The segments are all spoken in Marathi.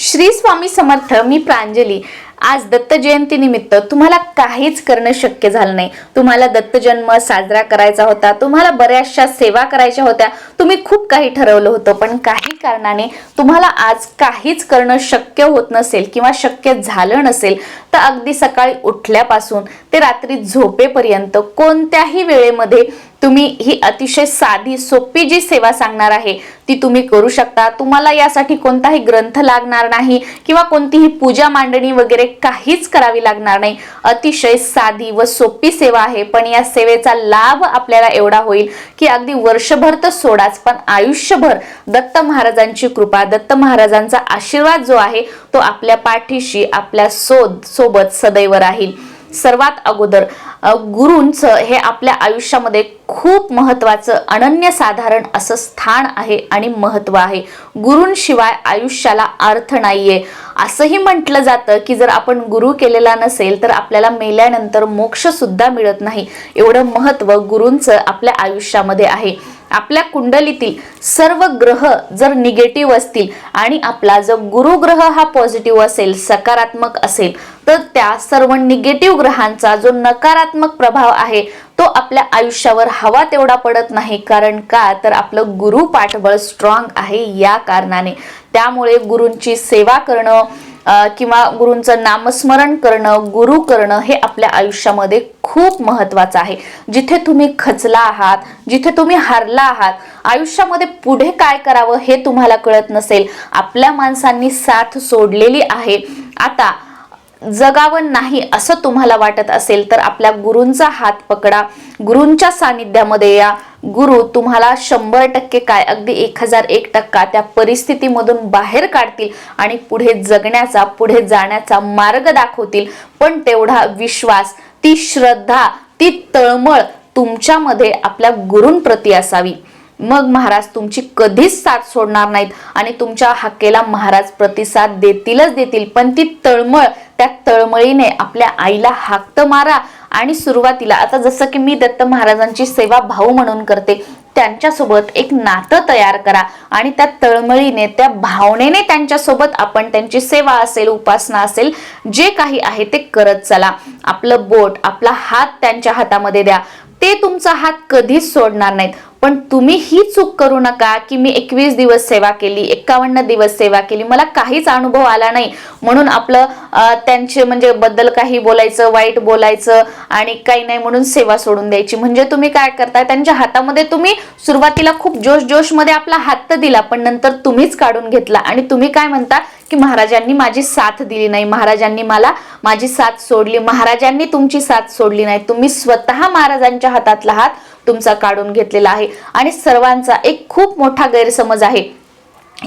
श्री स्वामी समर्थ मी प्रांजली. आज दत्त जयंतीनिमित्त तुम्हाला काहीच करणं शक्य झालं नाही. तुम्हाला दत्त जन्म साजरा करायचा होता तुम्हाला बऱ्याचशा सेवा करायच्या होत्या तुम्ही खूप काही ठरवलं होतं पण काही कारणाने तुम्हाला आज काहीच करणं शक्य होत नसेल किंवा शक्य झालं नसेल तर अगदी सकाळी उठल्यापासून ते रात्री झोपेपर्यंत कोणत्याही वेळेमध्ये तुम्ही ही अतिशय साधी सोपी जी सेवा सांगणार आहे ती तुम्ही करू शकता. तुम्हाला यासाठी कोणताही ग्रंथ लागणार नाही किंवा कोणतीही पूजा मांडणी वगैरे काहीच करावी लागणार नाही. अतिशय साधी व सोपी सेवा आहे पण या सेवेचा लाभ आपल्याला एवढा होईल की अगदी वर्षभर तर सोडाच पण आयुष्यभर दत्त महाराजांची कृपा दत्त महाराजांचा आशीर्वाद जो आहे तो आपल्या पाठीशी आपल्या सोद सोबत सदैव राहील. सर्वात अगोदर. अ, गुरूंचं हे आपल्या आयुष्यामध्ये खूप महत्वाचं अनन्यसाधारण असं स्थान आहे आणि महत्त्व आहे. गुरूंशिवाय आयुष्याला अर्थ नाहीये. असंही म्हटलं जातं की जर आपण गुरु केलेला नसेल तर आपल्याला मेल्यानंतर मोक्षसुद्धा मिळत नाही. एवढं महत्त्व गुरूंचं आपल्या आयुष्यामध्ये आहे. आपल्या कुंडलीतील सर्व ग्रह जर निगेटिव्ह असतील आणि आपला जर गुरुग्रह हा पॉझिटिव्ह असेल सकारात्मक असेल तर त्या सर्व निगेटिव्ह ग्रहांचा जो नकारात्मक प्रभाव आहे तो आपल्या आयुष्यावर हवा तेवढा पडत नाही. कारण का? तर आपलं गुरु पाठबळ स्ट्रॉंग आहे या कारणाने. त्यामुळे गुरूंची सेवा करणं किंवा गुरूंचं नामस्मरण करणं गुरु करणं हे आपल्या आयुष्यामध्ये खूप महत्वाचं आहे. जिथे तुम्ही खचला आहात जिथे तुम्ही हारला आहात आयुष्यामध्ये पुढे काय करावं हे तुम्हाला कळत नसेल. आपल्या माणसांनी साथ सोडलेली आहे. आता जगावं नाही असं तुम्हाला वाटत असेल तर आपल्या गुरूंचा हात पकडा. गुरूंच्या सानिध्यामध्ये या. गुरु तुम्हाला शंभर टक्के काय? अगदी एक हजार एक टक्का त्या परिस्थितीमधून बाहेर काढतील आणि पुढे जगण्याचा पुढे जाण्याचा मार्ग दाखवतील. पण तेवढा विश्वास ती श्रद्धा ती तळमळ तुमच्यामध्ये आपल्या गुरूंप्रती असावी. मग महाराज तुमची कधीच साथ सोडणार नाहीत आणि तुमच्या हाकेला महाराज प्रतिसाद देतीलच देतील. पण ती तळमळ त्या तळमळीने आपल्या आईला हाकत मारा आणि सुरुवातीला आता जसं की मी दत्त महाराजांची सेवा भाऊ म्हणून करते त्यांच्यासोबत एक नातं तयार करा आणि त्या तळमळीने त्या भावनेने त्यांच्यासोबत आपण त्यांची सेवा असेल उपासना असेल जे काही आहे ते करत चला. आपलं बोट आपला हात त्यांच्या हातामध्ये द्या. ते तुमचा हात कधीच सोडणार नाहीत. पण तुम्ही ही चूक करू नका की मी एकवीस दिवस सेवा केली एक्कावन्न दिवस सेवा केली. मला काहीच अनुभव आला नाही. म्हणून आपलं त्यांचे म्हणजे बद्दल काही बोलायचं वाईट बोलायचं आणि काही नाही म्हणून सेवा सोडून द्यायची. म्हणजे तुम्ही काय करताय? त्यांच्या हातामध्ये तुम्ही सुरुवातीला खूप जोश जोशमध्ये आपला हात तर दिला पण नंतर तुम्हीच काढून घेतला. आणि तुम्ही काय म्हणता की महाराजांनी माझी साथ दिली नाही. महाराजांनी मला माझी साथ सोडली. महाराजांनी तुमची साथ सोडली नाही. तुम्ही स्वतः महाराजांच्या हातातला हात तुमचा काढून घेतलेला आहे. आणि सर्वांचा एक खूप मोठा गैरसमज आहे.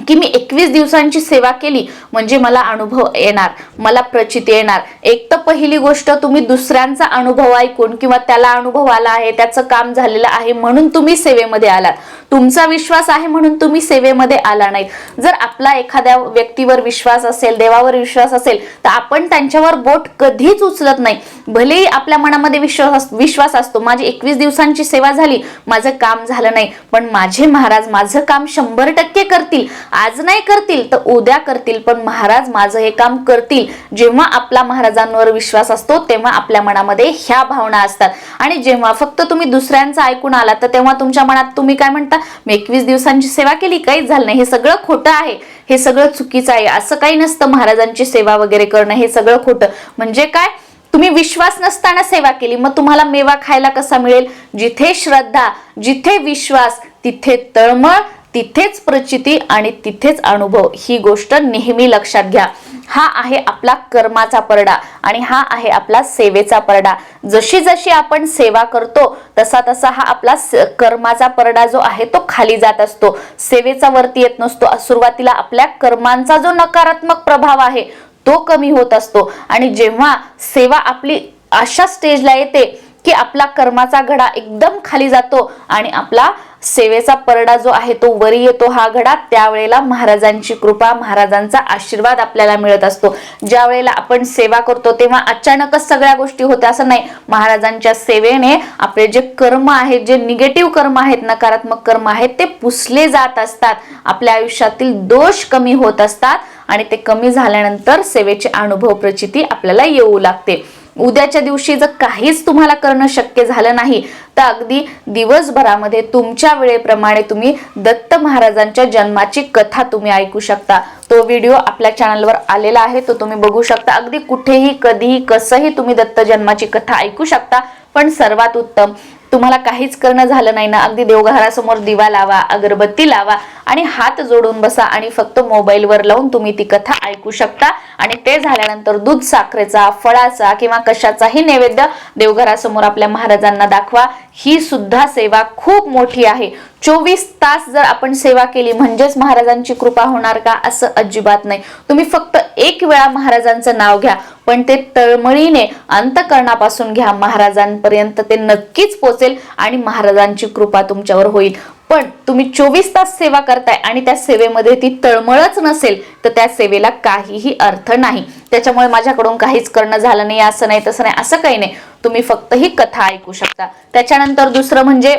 की मी एकवीस दिवसांची सेवा केली म्हणजे मला अनुभव येणार मला प्रचिती येणार. एक तर पहिली गोष्ट तुम्ही दुसऱ्यांचा अनुभव ऐकून किंवा त्याला अनुभव आला आहे त्याचं काम झालेलं आहे म्हणून तुम्ही सेवेमध्ये आलात. तुमचा विश्वास आहे म्हणून तुम्ही सेवेमध्ये आला नाही जर आपला एखाद्या व्यक्तीवर विश्वास असेल देवावर विश्वास असेल तर आपण त्यांच्यावर बोट कधीच उचलत नाही. भलेही आपल्या मनामध्ये विश्वास अस- विश्वास असतो माझी एकवीस दिवसांची सेवा झाली माझं काम झालं नाही पण माझे महाराज माझं काम शंभर टक्के करतील. आज नाही करतील तर उद्या करतील पण महाराज माझं हे काम करतील. जेव्हा आपला महाराजांवर विश्वास असतो तेव्हा आपल्या मनामध्ये ह्या भावना असतात. आणि जेव्हा फक्त तुम्ही दुसऱ्यांचं ऐकून आला तर तेव्हा तुमच्या मनात तुम्ही काय म्हणता? मी एकवीस दिवसांची सेवा केली काहीच झालं नाही. हे सगळं खोटं आहे. हे सगळं चुकीचं आहे. असं काही नसतं महाराजांची सेवा वगैरे करणं. हे सगळं खोटं. म्हणजे काय? तुम्ही विश्वास नसताना सेवा केली. मग तुम्हाला मेवा खायला कसा मिळेल? जिथे श्रद्धा जिथे विश्वास तिथे तळमळ तिथेच प्रचिती आणि तिथेच अनुभव ही गोष्ट नेहमी लक्षात घ्या. हा आहे आपला कर्माचा परडा आणि हा आहे आपला सेवेचा परडा जशी जशी आपण सेवा करतो तसा तसा हा आपला कर्माचा परडा जो आहे तो खाली जात असतो. सेवेचा वरती येत नसतो. सुरुवातीला आपल्या कर्मांचा जो नकारात्मक प्रभाव आहे तो कमी होत असतो. आणि जेव्हा सेवा आपली अशा स्टेजला येते की आपला कर्माचा घडा एकदम खाली जातो आणि आपला सेवेचा परडा जो आहे तो वरी येतो हा घडा. त्यावेळेला महाराजांची कृपा महाराजांचा आशीर्वाद आपल्याला मिळत असतो. ज्या वेळेला आपण सेवा करतो तेव्हा अचानकच सगळ्या गोष्टी होत्या असं नाही. महाराजांच्या सेवेने आपले जे कर्म आहेत जे निगेटिव्ह कर्म आहेत नकारात्मक कर्म आहेत ते पुसले जात असतात. आपल्या आयुष्यातील दोष कमी होत असतात आणि ते कमी झाल्यानंतर सेवेचे अनुभव प्रचिती आपल्याला येऊ लागते. उद्याच्या दिवशी जर काहीच तुम्हाला करणं शक्य झालं नाही तर अगदी दिवसभरामध्ये तुमच्या वेळेप्रमाणे तुम्ही दत्त महाराजांच्या जन्माची कथा तुम्ही ऐकू शकता. तो व्हिडिओ आपल्या चॅनलवर आलेला आहे तो तुम्ही बघू शकता. अगदी कुठेही कधीही कसंही तुम्ही दत्त जन्माची कथा ऐकू शकता. पण सर्वात उत्तम तुम्हाला काहीच करणं झालं नाही ना. अगदी देवघरासमोर दिवा लावा अगरबत्ती लावा आणि हात जोडून बसा आणि फक्त मोबाईलवर लावून तुम्ही ती कथा ऐकू शकता. आणि ते झाल्यानंतर दूध साखरेचा फळाचा किंवा कशाचाही नैवेद्य देवघरासमोर आपल्या महाराजांना दाखवा. ही सुद्धा सेवा खूप मोठी आहे. चोवीस तास जर आपण सेवा केली म्हणजेच महाराजांची कृपा होणार का? असं अजिबात नाही. तुम्ही फक्त एक वेळा महाराजांचं नाव घ्या. पण ते तळमळीने अंतकरणापासून घ्या. महाराजांपर्यंत ते नक्कीच पोचेल आणि महाराजांची कृपा तुमच्यावर होईल. पण तुम्ही चोवीस तास सेवा करताय आणि त्या सेवेमध्ये ती तळमळच नसेल तर त्या सेवेला काहीही अर्थ नाही. त्याच्यामुळे माझ्याकडून काहीच करणं झालं नाही असं नाही तसं नाही असं काही नाही. तुम्ही फक्त ही कथा ऐकू शकता. त्याच्यानंतर दुसरं म्हणजे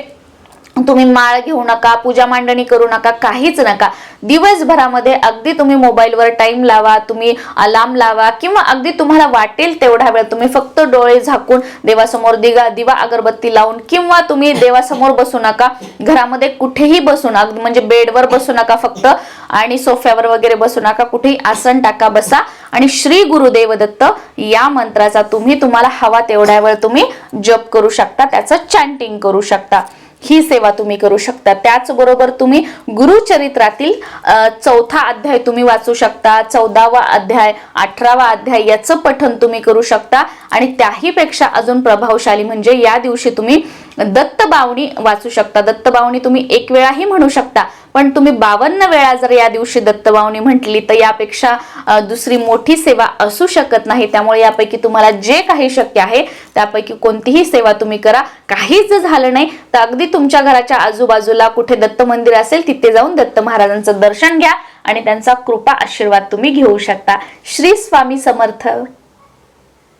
तुम्ही माळ घेऊ नका पूजा मांडणी करू नका काहीच नका. दिवसभरामध्ये अगदी तुम्ही मोबाईलवर टाइम लावा तुम्ही अलार्म लावा किंवा अगदी तुम्हाला वाटेल तेवढा वेळ तुम्ही फक्त डोळे झाकून देवासमोर दिगा दिवा अगरबत्ती लावून किंवा तुम्ही देवासमोर बसू नका. घरामध्ये कुठेही बसू नका अगदी म्हणजे बेडवर बसू नका फक्त आणि सोफ्यावर वगैरे बसू नका. कुठेही आसन टाका बसा आणि श्री गुरुदेव दत्त या मंत्राचा तुम्ही तुम्हाला हवा तेवढ्या वेळ तुम्ही जप करू शकता त्याचं चॅन्टिंग करू शकता. ही सेवा तुम्ही करू शकता. त्याचबरोबर तुम्ही गुरुचरित्रातील चौथा अध्याय तुम्ही वाचू शकता चौदावा अध्याय अठरावा अध्याय याचं पठन तुम्ही करू शकता. आणि त्याहीपेक्षा अजून प्रभावशाली म्हणजे या दिवशी तुम्ही दत्तबावणी वाचू शकता. दत्तबावणी तुम्ही एक वेळाही म्हणू शकता. पण तुम्ही बावन्न वेळा जर या दिवशी दत्तबावणी म्हटली तर यापेक्षा दुसरी मोठी सेवा असू शकत नाही. त्यामुळे यापैकी तुम्हाला जे काही शक्य आहे त्यापैकी कोणतीही सेवा तुम्ही करा. काहीच जर झालं नाही तर अगदी तुमच्या घराच्या आजूबाजूला कुठे दत्त मंदिर असेल तिथे जाऊन दत्त महाराजांचं दर्शन घ्या आणि त्यांचा कृपा आशीर्वाद तुम्ही घेऊ शकता. श्री स्वामी समर्थ.